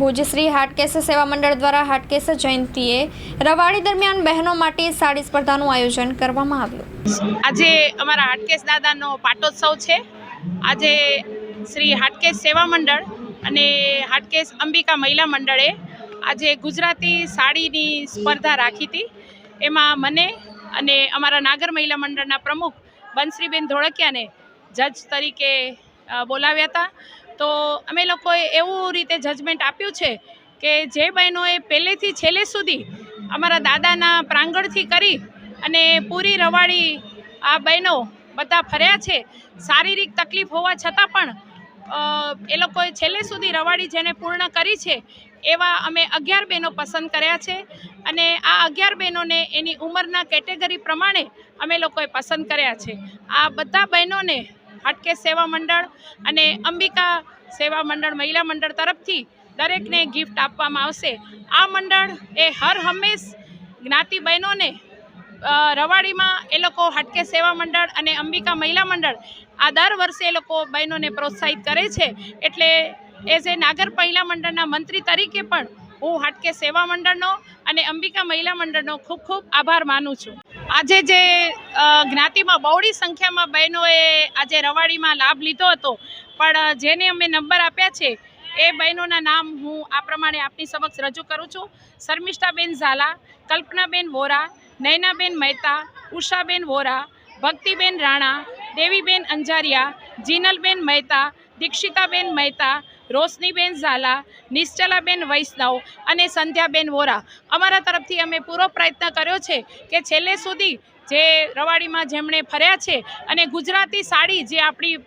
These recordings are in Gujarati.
ભુજ શ્રી હાટકેશ સેવા મંડળ દ્વારા હાટકેશ જયંતીએ રવાડી દરમિયાન બહેનો માટે સાડી સ્પર્ધાનું આયોજન કરવામાં આવ્યું. આજે અમારા હાટકેશ દાદાનો પાટોત્સવ છે. આજે શ્રી હાટકેશ સેવા મંડળ અને હાટકેશ અંબિકા મહિલા મંડળે આજે ગુજરાતી સાડીની સ્પર્ધા રાખી હતી. એમાં મને અને અમારા નાગર મહિલા મંડળના પ્રમુખ બંશ્રીબેન ધોળકિયાને જજ તરીકે બોલાવ્યા હતા. તો અમે લોકોએ એવું રીતે જજમેન્ટ આપ્યું છે કે જે બહેનોએ પહેલેથી છેલ્લે સુધી અમારા દાદાના પ્રાંગણથી કરી અને પૂરી રવાડી આ બહેનો બધા ફર્યા છે. શારીરિક તકલીફ હોવા છતાં પણ એ લોકોએ છેલ્લે સુધી રવાડી જેને પૂર્ણ કરી છે એવા અમે અગિયાર બહેનો પસંદ કર્યા છે અને આ અગિયાર બહેનોને એની ઉંમરના કેટેગરી પ્રમાણે અમે લોકોએ પસંદ કર્યા છે. આ બધા બહેનોને હાટકેશ સેવા મંડળ અને અંબિકા સેવા મંડળ મહિલા મંડળ તરફથી દરેકને ગિફ્ટ આપવામાં આવશે. આ મંડળ એ હર હંમેશ જ્ઞાતિ બહેનોને રવાડીમાં એ લોકો હાટકે સેવા મંડળ અને અંબિકા મહિલા મંડળ આ દર વર્ષે એ લોકો બહેનોને પ્રોત્સાહિત કરે છે. એટલે એઝ એ નાગર મહિલા મંડળના મંત્રી તરીકે પણ હું હાટકે સેવા મંડળનો અને અંબિકા મહિલા મંડળનો ખૂબ ખૂબ આભાર માનું છું. આજે જે જ્ઞાતિમાં બહોળી સંખ્યામાં બહેનોએ આજે રવાડીમાં લાભ લીધો હતો. પણ જેને અમે નંબર આપ્યા છે, એ બહેનોના નામ હું આ પ્રમાણે આપની સમક્ષ રજૂ કરું છું. શર્મિષ્ઠાબેન ઝાલા, કલ્પનાબેન વોરા, નયનાબેન મહેતા, ઉષાબેન વોરા, ભક્તિબેન રાણા, દેવીબેન અંજારિયા, જીનલબેન મહેતા, દીક્ષિતાબેન મહેતા રોશનીબેન ઝાલા, નિશ્ચલાબેન વૈષ્ણવ અને સંધ્યાબેન વોરા. અમારા તરફથી અમે પૂરો પ્રયત્ન કર્યો છે કે છેલ્લે સુધી જે રવાડીમાં જેમણે ફર્યા છે અને ગુજરાતી સાડી જે આપણી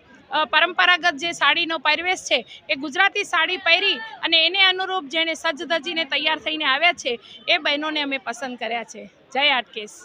પરંપરાગત જે સાડીનો પહેરવેશ છે એ ગુજરાતી સાડી પહેરી અને એને અનુરૂપ જેણે સજ્જ ધજીને તૈયાર થઈને આવ્યા છે એ બહેનોને અમે પસંદ કર્યા છે. જય આટકેશ